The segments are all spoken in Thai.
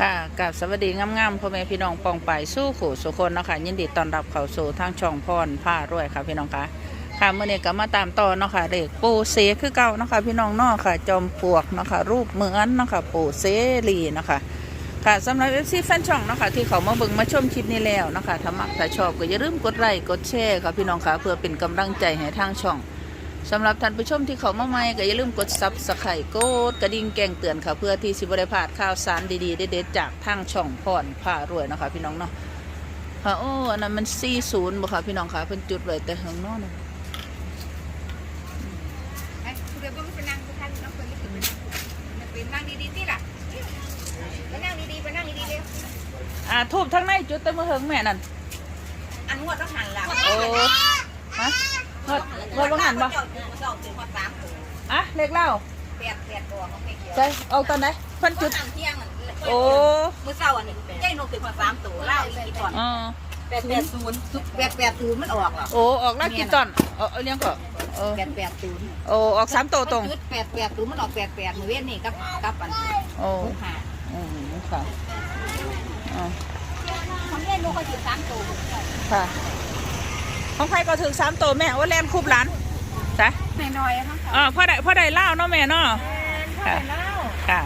ค่ะกับสวัสดีงามๆพ่อแม่พี่น้องปองไปสู้ขู่สุคนเนาะคะยินดีต้อนรับเข้าสู่ทางช่องพรผ้ารวยค่ะพี่น้องค่ะค่ะเมื่อนี้ก็มาตามต่อเนาะค่ะเด็กปูเสคือเก่าเนาะค่ะพี่น้องเนาะค่ะ จอมปลวกเนาะค่ะรูปเหมือนเนาะค่ะปูเสรีเนาะค่ะค่ะสำหรับเอฟซีแฟนช่องเนาะค่ะที่เขามาเบิ่งมาชมคลิปนี้แล้วเนาะค่ะถ้ามักถ้าชอบก็อย่าลืมกดไลค์กดแชร์ค่ะพี่น้องค่ะเพื่อเป็นกำลังใจให้ทางช่อง สำหรับท่านผู้ชมที่เขามาใหม่ก็อย่าลืมกดซับสไครต์กดกระดิ่งแจ้งเตือนค่ะเพื่อที่สิบได้พลาดข่าวสารดีๆเด็ดๆจากทางช่องพรผ่ารวยเนาะคะพี่น้องเนาะค่ะโอ้อันนั้นมัน40บ่ค่ะพี่น้องค่ะเพิ่นจุดไว้แต่ข้างนอกนะไอ้คุณเดี๋ยวไปนั่งทุกท่านน้องคนนี้ถึงไปนั่งมันเป็นนั่งดีๆที่ล่ะไปนั่งดีๆไปนั่งดีๆเร็วอ่าทูบทั้งในจุดแต่เมื่อเฮิงแม่นั่นอันงวดต้องหันหลังโอ้ฮะ เฮ็ดเฮ็ดบ่หันบ่เจ้าถึงสองถึงพอสามถึงอะเลขเล่าแปดแปดตัวของแม่เกี่ยวใช่เอาตอนไหนเพิ่นจุด เที่ยงโอ้มือเช้าอันนี้ใหญ่นกถึงพอสามตัวเล่าอีกกี่ตอนอ๋อแปดแปดศูนย์แปดแปดศูนย์มันออกเหรอโอ้ออกแล้วกี่ตอนเออเลี้ยงก่อนแปดแปดศูนย์โอ้ออกสามตัวตรงจุดแปดแปดศูนย์มันออกแปดแปดมือเว้นนี่กับกับอันโอ้หกห้าอืมค่ะอ๋อของใหญ่นกก็ถึงสามตัวค่ะ ของใครก็ถึงสามตัวแม่ว่าแลนคูบหลานจ้ะแม่น้อยทั้งอ๋อพ่อได้พ่อได้เล่าเนาะแม่เนาะค่ะเล่าค่ะ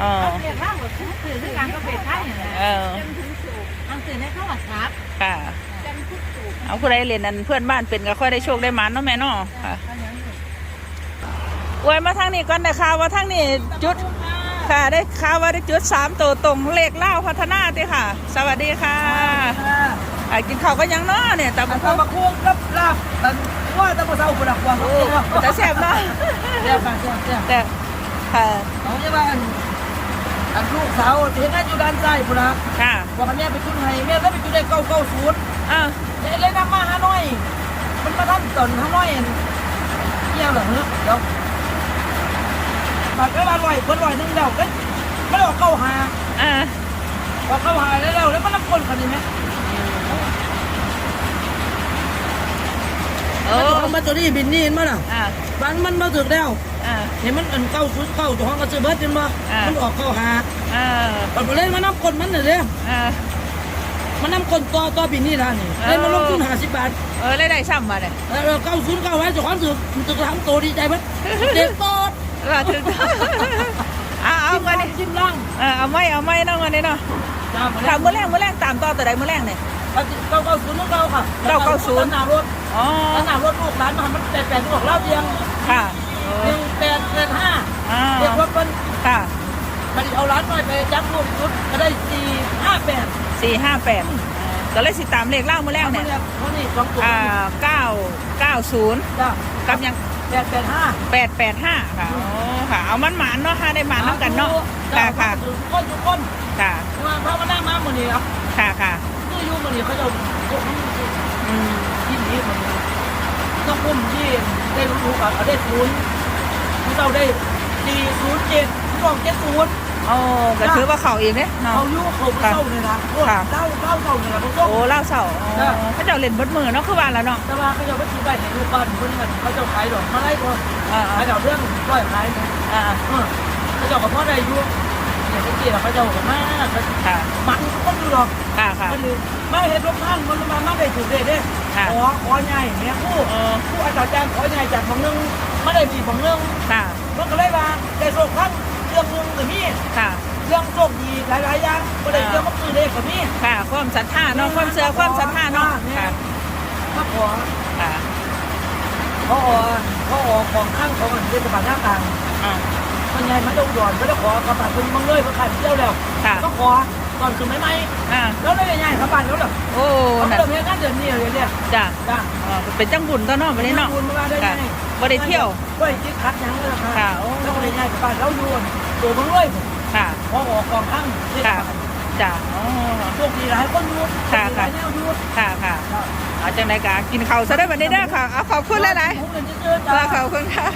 อ๋อเรียกว่าหมดทุกสื่อที่การก็เป็นท่าอย่างนั้นเออทางสื่อในเข้าวัดครับค่ะเอาผู้ใดเรียนนั้นเพื่อนบ้านเป็นก็ค่อยได้โชคได้หมันเนาะแม่เนาะค่ะอวยมาทางนี้ก่อนได้ข่าวว่าทางนี้จุดค่ะได้ข่าวว่าได้จุดสามตัวตรงเลขเล่าพัฒนาติค่ะ สวัสดีค่ะอ่ากินข้าวก็ยังเนาะเนี่ยแต่บุตำบักหุ่งกับลาบตันว่าตำบักเซาคนละกว่าโอ้แต่แซ่บเนาะเสียบเสียบเสียบแต่ค่ะเอาเนี่ยว่าอันอันลูกสาวเห็นงานอยู่ด้านซ้ายพุ่นละค่ะบอกกันแม่ไปจุดให้แม่แล้วไปจุดได้เก้าเก้าศูนย์อ้าวเลยนำมาหาน้อย มันมาทำตอนหาน้อยเกี่ยวเหรอเดี๋ยวบัดก็มาลอยคนลอยนึงแล้วก็ไม่ออกเก้าหาอ่าออกเก้าหาแล้วแล้วแล้วมันรับคนกันนี่ไหม โอ้เอามาตัวนี้บินนี่เห็นมั้ยล่ะอ่าบ้านมันมาถึงแล้วอ่าเห็นมันอันเก้าชุดเก้าตัวห้องก็ซื้อเบิร์ดเป็นบ่อ่ามัมันออกเข้าหาอ่าปัดบ่เล่นมาน้ำกลมันน่ะเด้อ่ามันน้ำกลต่อต่อปีนี้ล่ะนี่เออเล่นมาลงทุนห้าสิบบาทเออได้ได้ซ้ำมาเนี่ยเออเก้าศูนย์เก้าไว้เจ้าของถือถือทำตัวดีใจเบิดเด็กโตดก็ถึงเอาเอามานี่จิ้มล่างเออเอาไม่เอาไม่เนาะมาเนี่ยเนาะจ้ามาถามมื้อแรงมื้อแรงตามต่อแต่ใดมื้อแรงเนี่ยเก้าเก้าศูนย์ของเราค่ะเก้าเก้าศูนย์หนารถอ๋อหนารถลูกหลานมามันแปดแปดบอกเล่าเรียงค่ะหนึ่งแปดแปดห้าอ่าเรียกว่าเป็นค่ะมันเอาร้านน้อยไปจับลูกชุดก็ได้สี่ห้าแปดสี่ห้าแปดก็เลยสิตามเลขเล่ามื้อแรงเนี่ยเพราะนี่สองตัวอ่าเก้าเก้าศูนย์จ้ากับยัง แปดแปดห้าแปดแปดห้าค่ะอ๋อค่ะ เอามันหมานเนาะค่ะได้หมานน้ำกันเนาะค่ะค่ะทุกคนทุกคนค่ะมาพระมานั่งมาหมดนี่ครับค่ะค่ะคืออยู่หมดนี่เขาจะพวกนี้อืมที่นี้มันต้องพุ่มที่ได้รู้ๆกับเอาได้ศูนย์ที่เราได้สี่ศูนย์เจ็ดที่บอกเจ็ดศูนย์ โอ้ก็ถือว่าเขาอีกเนี่ยเนาะเขาอยู่เขาเศร้าเลยนะพวกค่ะเศร้าเศร้าเศร้าเนี่ยนะพวกส้มโอ้เล่าเสาอ๋อเขาเจ้าเล่นเบดมือเนาะคือว่าแล้วเนาะแต่ว่าเขาจะไปซื้อไปในรูปบ้านคนนั้นเขาจะขายดอกไม้ก่อนอ่าขายดอกเรื่องร้อยขายเนี่ยอ่าเออเขาจะกับพ่อได้อยู่เนี่ยเมื่อกี้เขาจะกับแม่ค่ะมันก็ดูหรอกค่ะค่ะมันเลยไม่เห็นรถท่านมันมาไม่ได้ถูกเด็ดเด้ค่ะขอขอใหญ่เนี่ยผู้เออผู้อาจารย์ขอใหญ่จากของนึงไม่ได้มีของนึงค่ะมันก็เลยว่าแต่โชค หลายๆอย่างก็ได้เรื่องมันคือเด็กกับมีค่ะ ความศรัทธาเนาะความเชื่อความศรัทธาเนาะค่ะถ้าขอค่ะเขาออกเขาออกของข้างของเทศบาลหน้าต่างอ่ามันใหญ่มันต้องหย่อนไม่ได้ขอกระบะคุณมังเลยมาขันเที่ยวแล้วค่ะก็ขอก่อนคือไม่ไหมอ่าแล้วได้ใหญ่ๆกระบะแล้วเหรอโอ้เขานั่นเดินเพียงแค่เดือนนี้เลยเนี่ยจ้ะจ้าเออเป็นจังบุญตัวเนาะวันนี้เนาะคุณมาได้ค่ะไงบ่ได้เที่ยวก็อีกที่คัดยังเลยนะค่ะค่ะโอ้แล้วก็เลยง่ายกับบ้านเราอยู่ตัวมังเลย ค่ะพอออกกองข้างเทศค่ะบาลจ้ะอ๋อโชคดีหลายคนอยู่ค่ะ หลายแนวอยู่ค่ะค่ะเอาจังไดกะกินข้าวซะได้บัดนี้เด้อค่ะเอาขอบคุณหลายผมเดินเจอๆจ้าว่าขอบคุณค่ะ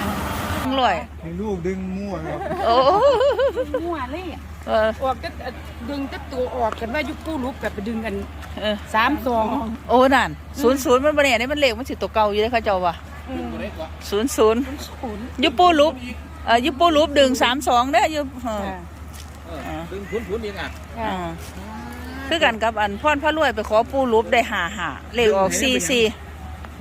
รวยให้ลูกดึงมั่วครับโอ้มั่วเลยอะเออออกจะดึงจะตัวออกกันว่ายุคกู้รูปแบบไปดึงกันเออสามสองโอ้นั่นศูนย์ศูนย์มันบ่เนี่ยนี่มันเลขมันสิตัวเก่าอยู่เด้อเขาเจ้าว่าศูนย์ศูนย์ศูนย์ยูปูรูปเอ่อยูปูรูปดึงสามสองเด้อยูเออ ค่ะโเออ ดึงพุนพุนอีกอะอืมคือกันกับอันพ่อนพระรวยไปขอปูรูปได้หาหาเลขออกซีซี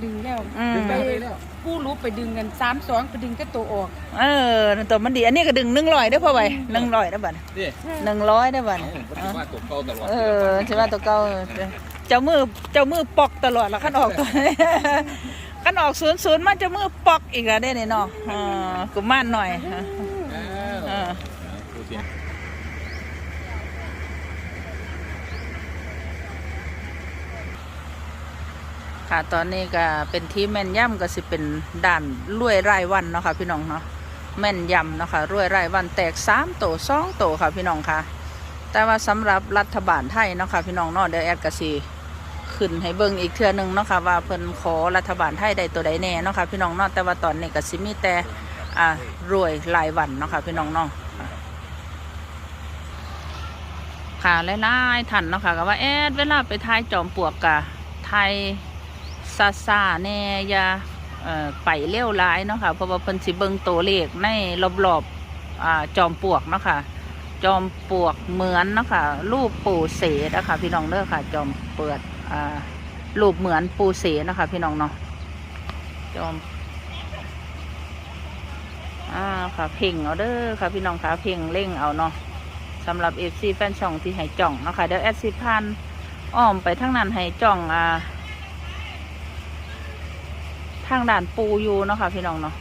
ดึงแล้วอืมดึงไปเลยแล้วผู้รู้ไปดึงกันสามสองไปดึงก็ตัวออก เออตัวมันดี อันนี้ก็ดึงหนึ่งร้อยได้อพ่อไว้หนึ่งร้อยได้อบัดนี่หนึ่งร้อยได้อบัดเอ้ามันถือว่าตกเก่าตลอดเออใช่ว่าตัวเก่าเจ้ามือเจ้ามือปอกตลอดแล้วขันออกตัวขันออกศูนย์ศูนย์มันเจ้ามือปอกอีกแล้วได้เนี่ยเนาะอ่ากุมานหน่อยฮะอ้าว เออ ดูสิ ค่ะตอนนี้ก็เป็นที่แม่นย่ำก็สิเป็นด่านรวยไรายวันเนาะค่ะพี่น้องเนาะแม่นยำเนาะค่ะรวยไรายวันแตกสามโตสองโตค่ะพี่น้องค่ะ แต่ว่าสำหรับรัฐบาลไทยเนาะค่ะพี่น้องเนาะเดี๋ยวแอดก็สิขึ้นให้เบิ่งอีกเทื่อนึงเนาะค่ะว่าเพิ่นขอรัฐบาลไทยได้ตัวใดแน่เนาะค่ะพี่น้องเนาะแต่ว่าตอนนี้ก็สิมีแต่อ่ารวยรายวันเนาะค่ะพี่น้องเนาะค่ะหลายๆท่านเนาะค่ะก็ว่าแอดเวลาไปทายจอมปลวกกะไทย ซาซาแน่ยาไปเลี้ยวร้ายเนาะค่ะเพราะว่าเพิ่นสิเบิ่งตัวเลขในรอบๆอ่าจอมปลวกเนาะค่ะจอมปลวกเหมือนเนาะค่ะรูปปูเสดนะคะพี่น้องเด้อค่ะ จอมเปิดอ่ารูปเหมือนปูเสดนะคะพี่น้องเนาะจอมอ่าค่ะเพ่งเอาเด้อค่ะพี่น้องค่ะเพ่งเร่งเอาเนาะสำหรับเอฟซีแฟนช่องที่ให้จ่องเนาะค่ะเดี๋ยวแอดสิพันอ้อมไปทั้งนั้นให้จ่องอ่า ทางด่านปูอยู่เนาะค่ะพี่น้องเนาะ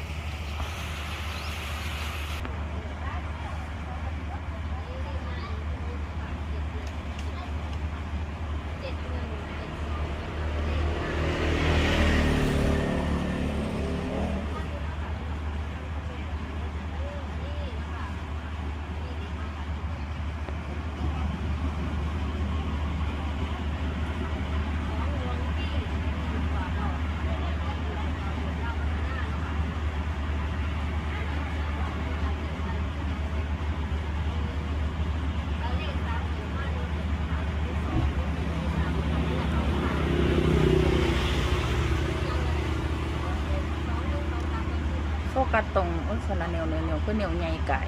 กัสตรงอุยสระเหนียวเหนียวเหนียวคือเหนียวใหญ่ไก่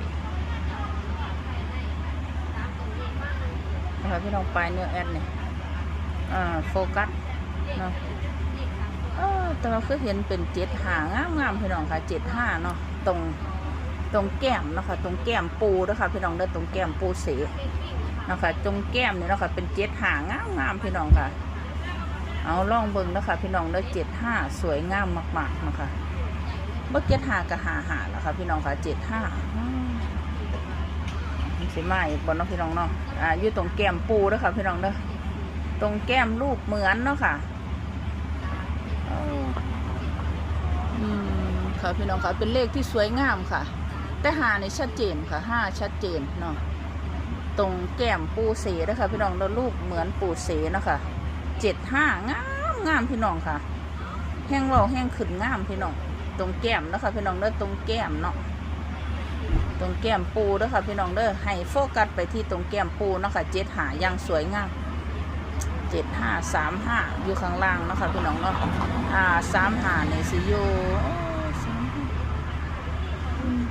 นะคะพี่น้องปลายเนื้อแอดเนี่ยอ่าโฟกัสเนาะแต่ว่าคือเห็นเป็นเจ็ดหางามงามๆพี่น้องค่ะเจ็ดห้าเนาะตรงตรงแก้มนะคะตรงแก้มปูนะคะพี่น้องเด้อตรงแก้มปูเสนะคะตรงแก้มเนี่ยนะคะเป็นเจ็ดหางามงามๆพี่น้องค่ะ เอาล่องเบิ่งนะคะพี่น้องเด้อเจ็ดห้าสวยงามมากๆนะคะ เมื่อเจ็ดหากับหาหาแล้วค่ะพี่น้องค่ะเจ็ดห้าสิมาอีกบนเนาะพี่น้องเนาะอ่าอยู่ตรงแก้มปูเด้อค่ะพี่น้องเด้อตรงแก้มรูปเหมือนเนาะค่ะอืมค่ะพี่น้องค่ะเป็นเลขที่สวยงามค่ะ แต่หาในชัดเจนค่ะห้าชัดเจนเนาะตรงแก้มปูเสเด้อค่ะพี่น้องเด้อรูปเหมือนปูเสเนาะค่ะเจ็ดห้างามงามพี่น้องค่ะ แห้งเราแห้งขึ้นงามพี่น้อง ตรงแก้มนะคะพี่น้องเด้อตรงแก้มเนาะตรงแก้มปูเด้อค่ะพี่น้องเด้อให้โฟกัสไปที่ตรงแก้มปูเนาะค่ะเจ็ดหาอย่างสวยงามเจ็ดห้าสามห้าอยู่ข้างล่างเนาะค่ะพี่น้องเนาะอ่าสามหาเนี่ยสิอยู่โอ้สามห้าอืม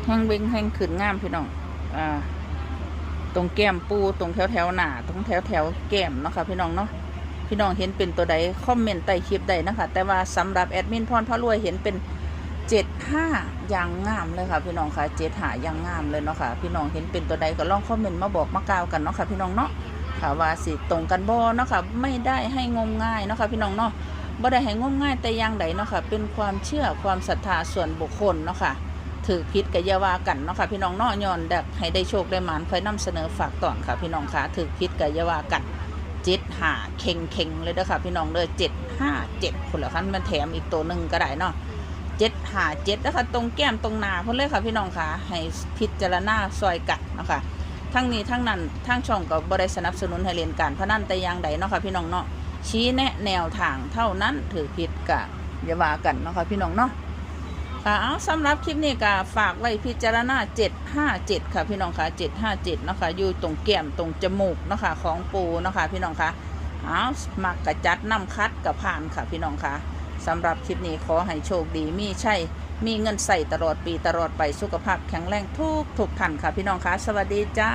แห้งเบงแห้งขึ้นงามพี่น้อง อ่า ตรงแก้มปูตรงแถวแถวๆหนาตรงแถวแถวๆแก้มเนาะค่ะพี่น้องเนาะ พี่น้องเห็นเป็นตัวใดคอมเมนต์ใต้คลิปใดนะคะ แต่ว่าสำหรับแอดมินพรพระรวยเห็นเป็นเจ็ดห้าอย่างงามเลยค่ะ พี่น้องค่ะเจ็ดหาอย่างงามเลยเนาะค่ะ พี่น้องเห็นเป็นตัวใดก็ลองคอมเมนต์มาบอกมากล่าวกันเนาะค่ะพี่น้องเนาะค่ะว่าสิตรงกันบ่เนาะค่ะไม่ได้ให้งมง่ายเนาะค่ะพี่น้องเนาะบ่ได้ให้งมง่ายแต่อย่างใดเนาะค่ะเป็นความเชื่อความศรัทธาส่วนบุคคลเนาะค่ะ ถือพิษกับยาวากันเนาะค่ะพี่น้องเนาะย้อนดักให้ได้โชคได้หมานคอยนำเสนอฝากต่อนค่ะพี่น้องค่ะถือพิษกับยาวากันเจ็ดห้าเข่งเข่งเลยเด้อค่ะพี่น้องเด้อเจ็ดห้าเจ็ดคนละคันมันแถมอีกตัวหนึ่งก็ได้เนาะเจ็ดห้าเจ็ดนะคะตรงแก้มตรงหนาเพิ่นเลยค่ะพี่น้องค่ะให้พิจารณาซอยกัดเนาะค่ะทั้งนี้ทั้งนั้นทั้งช่องก็บ่ได้สนับสนุนให้เรียนการพนันแต่อย่างใดเนาะค่ะพี่น้องเนาะชี้แนะแนวทางเท่านั้นถือพิษกับยาวากันเนาะค่ะพี่น้องเนาะ ค่ะเอาสำหรับคลิปนี้ก็ฝากไว้พิจารณา 757 ค่ะพี่น้องค่ะ 757เนะคะอยู่ตรงแก้มตรงจมูกนะคะของปูนะคะพี่น้องค่ะเอามักกระจัดน้ำคัดกับผ่านค่ะพี่น้องค่ะสำหรับคลิปนี้ขอให้โชคดีมีใช่มีเงินใส่ตลอดปีตลอดไปสุขภาพแข็งแรงทุกทุกท่านค่ะพี่น้องค่ะ สวัสดีจ้า